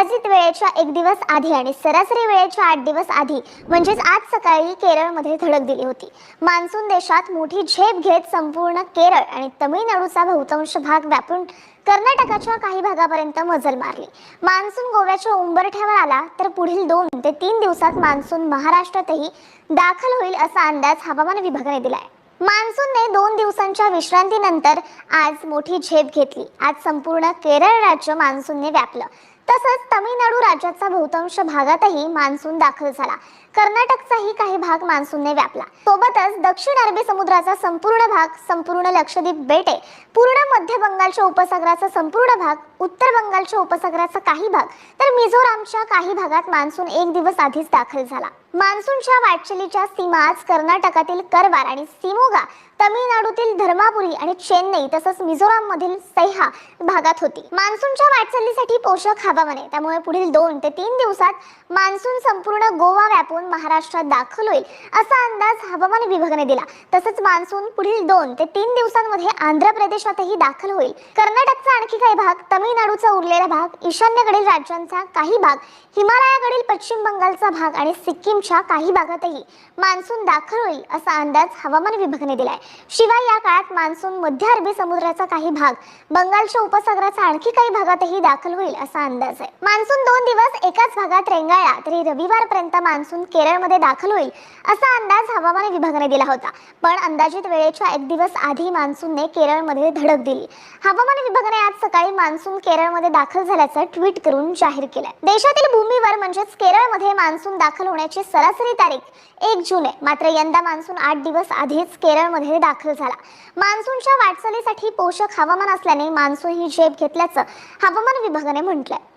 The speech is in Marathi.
अंदाजित वेळेच्या एक दिवस आधी आणि सरासरी वेळेच्या आठ दिवस आधी म्हणजेच आज सकाळी केरळमध्ये धडक दिली होती. मान्सून देशात मोठी झेप घेत संपूर्ण केरळ आणि तमिळनाडूचा बहुतांश भाग व्यापून कर्नाटकाच्या काही भागापर्यंत मजल मारली. मान्सून गोव्याच्या उंबरठ्यावर आला तर पुढील दोन ते तीन दिवसात मान्सून महाराष्ट्रातही दाखल होईल असा अंदाज हवामान विभागाने दिलाय. मान्सूनने दोन दिवसांच्या विश्रांतीनंतर आज मोठी झेप घेतली. आज संपूर्ण केरळ राज्य मान्सूनने व्यापलं. तसंच तमिळनाडू राज्याचा बहुतांश भागातही मान्सून दाखल झाला. कर्नाटकचाही काही भाग मान्सूनने व्यापला. सोबतच दक्षिण अरबी समुद्राचा संपूर्ण भाग संपूर्ण लक्षद्वीप बेटे पूर्ण मध्य बंगालच्या उपसागराचा संपूर्ण भाग उत्तर बंगालच्या उपसागराचा काही भाग तर मिझोरामच्या काही भागात मान्सून एक दिवस आधीच दाखल झाला. मान्सूनच्या वाटचालीच्या सीमा आज कर्नाटकातील करवार आणि सिमोगा तमिळनाडूतील धर्मापुरी आणि चेन्नई तसंच मिझोराममधील सह्या भागात होती. मान्सूनच्या वाटचालीसाठी पोषक हवा आहे त्यामुळे पुढील दोन ते तीन दिवसात मान्सून संपूर्ण गोवा व्यापून महाराष्ट्रात दाखल होईल असा अंदाज हवामान विभागाने दिला. तसंच मान्सून पुढील दोन ते तीन दिवसांमध्ये आंध्र प्रदेशातही दाखल होईल. कर्नाटकचा आणखी काही भाग तमिळनाडूचा उरलेला भाग ईशान्येकडील राज्यांचा काही भाग हिमालयाकडील पश्चिम बंगालचा भाग आणि सिक्कीमच्या काही भागातही मान्सून दाखल होईल असा अंदाज हवामान विभागाने दिलाय. शिवाय या काळात मान्सून मध्य अरबी समुद्राचा काही भाग बंगालच्या उपसागराचा आणखी काही भागातही दाखल होईल असा अंदाज आहे. मान्सून दोन दिवस एकाच भागात रेंगाळला तरी रविवारपर्यंत मान्सून केरळमध्ये दाखल होईल असा अंदाज हवामान विभागाने दिला होता. पण अंदाजित वेळेच्या एक दिवस आधी मान्सूनने केरळमध्ये धडक दिली. हवामान विभागाने आज सकाळी मान्सून केरळमध्ये दाखल झाल्याचं ट्विट करून जाहीर केलं देशातील भूमीवर म्हणजेच केरळमध्ये मान्सून दाखल होण्याची सरासरी तारीख एक जून आहे मात्र यंदा मान्सून आठ दिवस आधीच केरळमध्ये दाखल झाला. मान्सूनच्या वाटचालीसाठी पोषक हवामान असल्याने मान्सून ही झेप घेतल्याचं हवामान विभागाने म्हटलंय.